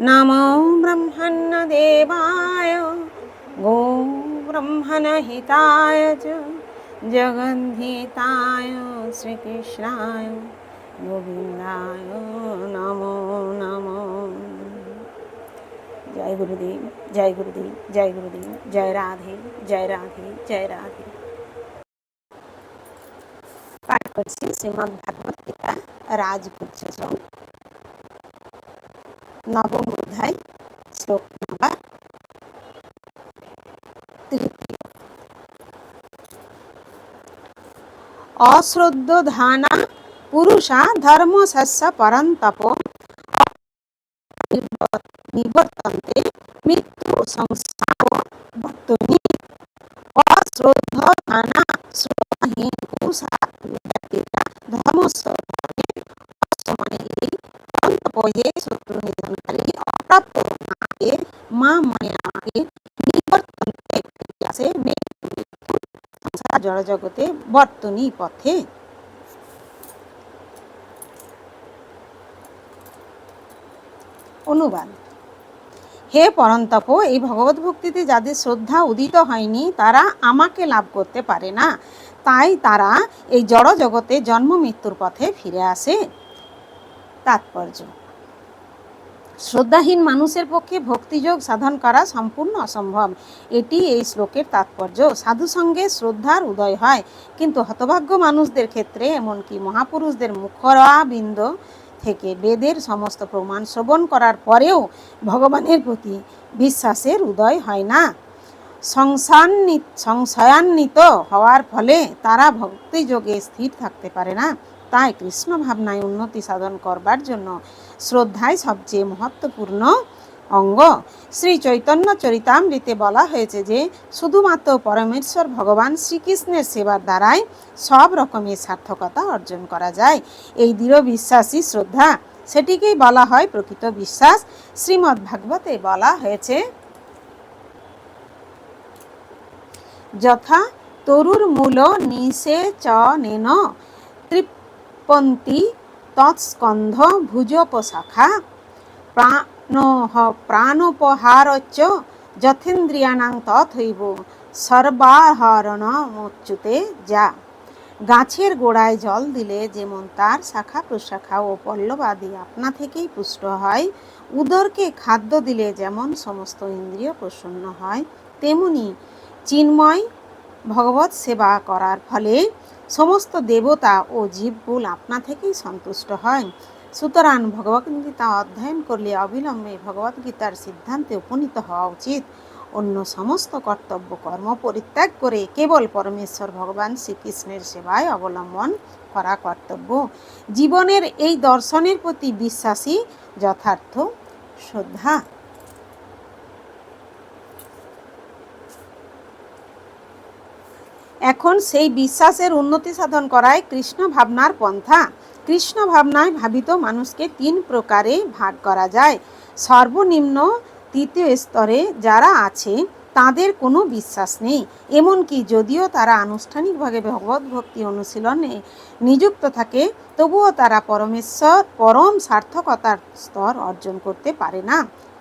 নমো ব্রহ্মণ্যদেবায় গো ব্রহ্মণহিতায় চ জগদ্ধিতায় শ্রীকৃষ্ণায় গোবিন্দায় নমো নমো জয় গুরুদেব জয় গুরুদেব জয় গুরুদেব জয় রাধে জয় রাধে জয় রাধে পাঠ করছি শ্রীমদ্ ভাগবত গীতা রাজপুত্র নবম অধ্যায় শ্লোক নাম্বার তৃতীয় অশ্রদ্ধ ধানা পুরুষা ধর্ম শস্য পরন্তপ নিবর্তন্তে মৃত্যু সংসার বর্তনী মা মনে আমাকে জড়জগতে বর্তনী পথে। অনুবাদ, হে পরন্তপ, এই ভগবত ভক্তিতে যাদের শ্রদ্ধা উদিত হয়নি, তারা আমাকে লাভ করতে পারে না। তাই তারা এই জড় জগতে জন্ম মৃত্যুর পথে ফিরে আসে। তাৎপর্য শ্রদ্ধাহীন মানুষের পক্ষে ভক্তিযোগ সাধন করা সম্পূর্ণ অসম্ভব। এটি এই শ্লোকের তাৎপর্য। সাধু সঙ্গে শ্রদ্ধার উদয় হয়। কিন্তু হতভাগ্য মানুষদের ক্ষেত্রে এমনকি মহাপুরুষদের মুখরাবিন্দ থেকে বেদের সমস্ত প্রমাণ শ্রবণ করার পরেও ভগবানের প্রতি বিশ্বাসের উদয় হয় না। সংসান্বিত সংশয়ান্বিত হওয়ার ফলে তারা ভক্তিযোগে স্থির থাকতে পারে না। তাই কৃষ্ণ ভাবনায় উন্নতি সাধন করবার জন্য শ্রদ্ধাই সবচেয়ে মহত্বপূর্ণ অঙ্গ। শ্রী চৈতন্য চরিতামৃতে বলা হয়েছে যে, শুধুমাত্র পরমেশ্বর ভগবান শ্রীকৃষ্ণের সেবার দ্বারাই সব রকমের সার্থকতা অর্জন করা যায়। এই দৃঢ় বিশ্বাসী শ্রদ্ধা, সেটিকেই বলা হয় প্রকৃত বিশ্বাস। শ্রীমদ্ ভাগবতে বলা হয়েছে, যথা তরুর মূল নিষে চ নেন তৃপন্তি তৎস্কন্ধ ভুজোপশাখা। প্রাণহ, প্রাণোপহারচ্চ যথেন্দ্রিয়ানাং তথৈব। সর্বাহরণ মোচ্যুতে যা। গাছের গোড়ায় জল দিলে যেমন তার শাখা প্রশাখা ও পল্লবাদি আপনা থেকেই পুষ্ট হয়, উদরকে খাদ্য দিলে যেমন সমস্ত ইন্দ্রিয় প্রসন্ন হয়, তেমনি চিন্ময় ভগবত সেবা করার ফলে সমস্ত দেবতা ও জীবকুল আপনা থেকেই সন্তুষ্ট হয়। সুতরাং ভগবদ্গীতা অধ্যয়ন করলে অবিলম্বে ভগবদ্গীতার সিদ্ধান্তে উপনীত হওয়া উচিত। অন্য সমস্ত কর্তব্য কর্ম পরিত্যাগ করে কেবল পরমেশ্বর ভগবান শ্রীকৃষ্ণের সেবায় অবলম্বন করা কর্তব্য। জীবনের এই দর্শনের প্রতি বিশ্বাসী যথার্থ শ্রদ্ধা। এখন সেই বিশ্বাসের উন্নতি সাধন করায় কৃষ্ণ ভাবনার পন্থা। কৃষ্ণ ভাবনায় ভাবিত মানুষকে তিন প্রকারে ভাগ করা যায়। সর্বনিম্ন তৃতীয় স্তরে যারা আছে, তাদের কোনো বিশ্বাস নেই। এমনকি যদিও তারা আনুষ্ঠানিকভাবে ভগবত ভক্তি অনুশীলনে নিযুক্ত থাকে, তবুও তারা পরমেশ্বর, পরম সার্থকতার স্তর অর্জন করতে পারে না।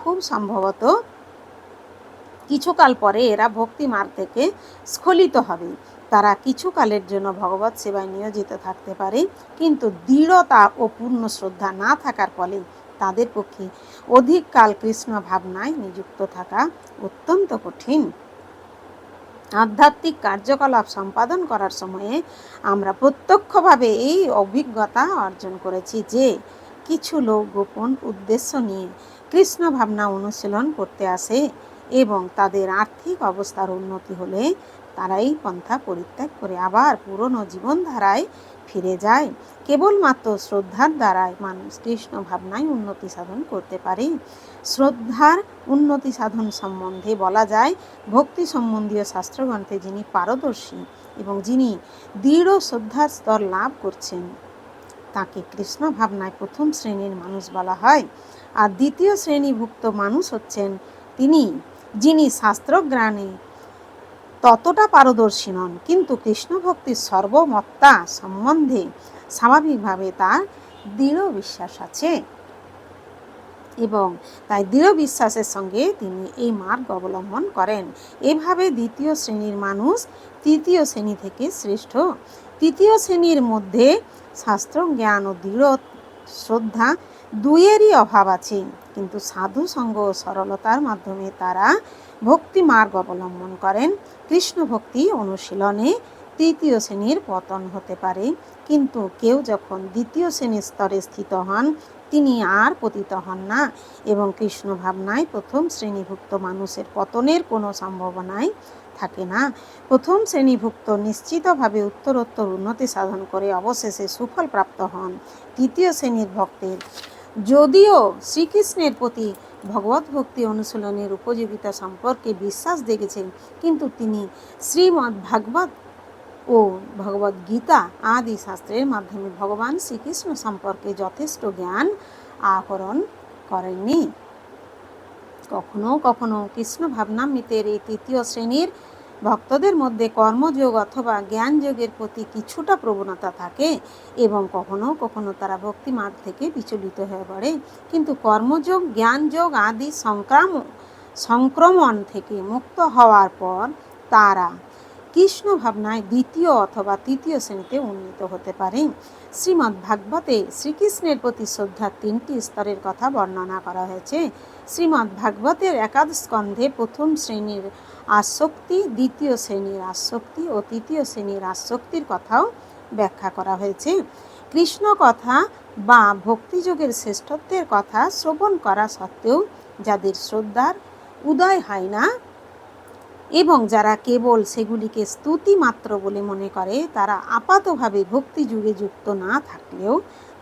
খুব সম্ভবত কিছুকাল পরে এরা ভক্তি মার্গ থেকে স্খলিত হবে। তারা কিছুকালের জন্য ভগবত সেবায় নিয়োজিত থাকতে পারে, কিন্তু দৃঢ়তা ও পূর্ণ শ্রদ্ধা না থাকার ফলে তাদের পক্ষে অধিক কাল কৃষ্ণ ভাবনায় নিযুক্ত থাকা অত্যন্ত কঠিন। আধ্যাত্মিক কার্যকলাপ সম্পাদন করার সময়ে আমরা প্রত্যক্ষভাবে এই অভিজ্ঞতা অর্জন করেছি যে কিছু লোক গোপন উদ্দেশ্য নিয়ে কৃষ্ণ ভাবনা অনুশীলন করতে আসে। এবং তাদের আর্থিক অবস্থার উন্নতি হলে তারা এই পন্থা পরিত্যাগ করে আবার পুরনো জীবনধারায় ফিরে যায়। কেবলমাত্র শ্রদ্ধার দ্বারাই মানুষ কৃষ্ণ ভাবনায় উন্নতি সাধন করতে পারে। শ্রদ্ধার উন্নতি সাধন সম্বন্ধে বলা যায়, ভক্তি সম্বন্ধীয় শাস্ত্রগ্রন্থে যিনি পারদর্শী এবং যিনি দৃঢ় শ্রদ্ধার স্তর লাভ করছেন, তাকে কৃষ্ণ ভাবনায় প্রথম শ্রেণির মানুষ বলা হয়। আর দ্বিতীয় শ্রেণীভুক্ত মানুষ হচ্ছেন তিনি। যিনি শাস্ত্রজ্ঞানে, ততটা পারদর্শী নন। কিন্তু কৃষ্ণ ভক্তির সর্বমত্তা সম্বন্ধে স্বাভাবিকভাবে তার দৃঢ় বিশ্বাস আছে এবং তাই দৃঢ় বিশ্বাসের সঙ্গে তিনি এই মার্গ অবলম্বন করেন। এভাবে দ্বিতীয় শ্রেণির মানুষ তৃতীয় শ্রেণি থেকে শ্রেষ্ঠ। তৃতীয় শ্রেণির মধ্যে শাস্ত্র জ্ঞান ও দৃঢ় শ্রদ্ধা দুইয়েরই অভাব আছে। কিন্তু সাধু সঙ্গ ও সরলতার মাধ্যমে তারা ভক্তি মার্গ অবলম্বন করেন। কৃষ্ণ ভক্তি অনুশীলনে তৃতীয় শ্রেণির পতন হতে পারে। কিন্তু কেউ যখন দ্বিতীয় শ্রেণির স্তরে স্থিত হন, তিনি আর পতিত হন না এবং কৃষ্ণ ভাবনায় প্রথম শ্রেণীভুক্ত মানুষের পতনের কোনো সম্ভাবনাই থাকে না। প্রথম শ্রেণীভুক্ত নিশ্চিতভাবে উত্তরোত্তর উন্নতি সাধন করে অবশেষে সুফল প্রাপ্ত হন। তৃতীয় শ্রেণির ভক্তের যদিও শ্রীকৃষ্ণের প্রতি ভগবত ভক্তি অনুশীলনের উপযোগিতা সম্পর্কে বিশ্বাস দেখেছেন, কিন্তু তিনি শ্রীমদ্ ভাগবত ও ভগবদ গীতা আদি শাস্ত্রের মাধ্যমে ভগবান শ্রীকৃষ্ণ সম্পর্কে যথেষ্ট জ্ঞান আহরণ করেননি। কখনো কখনো কৃষ্ণ ভাবনামৃতের এই তৃতীয় শ্রেণির ভক্তদের মধ্যে কর্মযোগ অথবা জ্ঞানযোগের প্রতি কিছুটা প্রবণতা থাকে এবং কখনো কখনো তারা ভক্তি মার্গ থেকে বিচলিত হয়ে পড়ে। কিন্তু কর্মযোগ, জ্ঞানযোগ আদি সংক্রাম, সংক্রমণ থেকে মুক্ত হওয়ার পর তারা কৃষ্ণ ভাবনায় দ্বিতীয় অথবা তৃতীয় শ্রেণীতে উন্নীত হতে পারে। শ্রীমদ্ ভাগবতে শ্রীকৃষ্ণের প্রতি শ্রদ্ধার তিনটি স্তরের কথা বর্ণনা করা হয়েছে। শ্রীমদ্ ভাগবতের একাদশ স্কন্ধে প্রথম শ্রেণির আসক্তি, দ্বিতীয় শ্রেণির আসক্তি ও তৃতীয় শ্রেণির আসক্তির কথাও ব্যাখ্যা করা হয়েছে। কৃষ্ণ কথা বা ভক্তিযোগের শ্রেষ্ঠত্বের কথা শ্রবণ করা সত্ত্বেও যাদের শ্রদ্ধার উদয় হয় না এবং যারা কেবল সেগুলিকে স্তুতি মাত্র বলে মনে করে, তারা আপাতভাবে ভক্তি যুগে যুক্ত না থাকলেও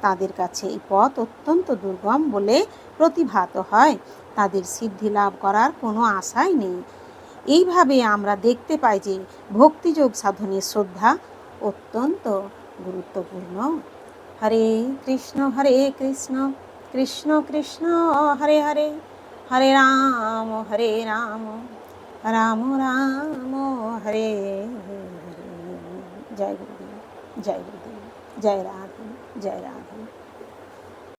তাদের কাছে এই পথ অত্যন্ত দুর্গম বলে প্রতিভাত হয়। তাদের সিদ্ধি লাভ করার কোনো আশাই নেই। এইভাবে আমরা দেখতে পাই যে ভক্তিযোগ সাধনের শ্রদ্ধা অত্যন্ত গুরুত্বপূর্ণ। হরে কৃষ্ণ হরে কৃষ্ণ কৃষ্ণ কৃষ্ণ, হরে হরে হরে রাম হরে রাম। রাম রাম হরে হরে জয় গুরুদেব জয় গুরুদেব জয় রাধে জয় রাধে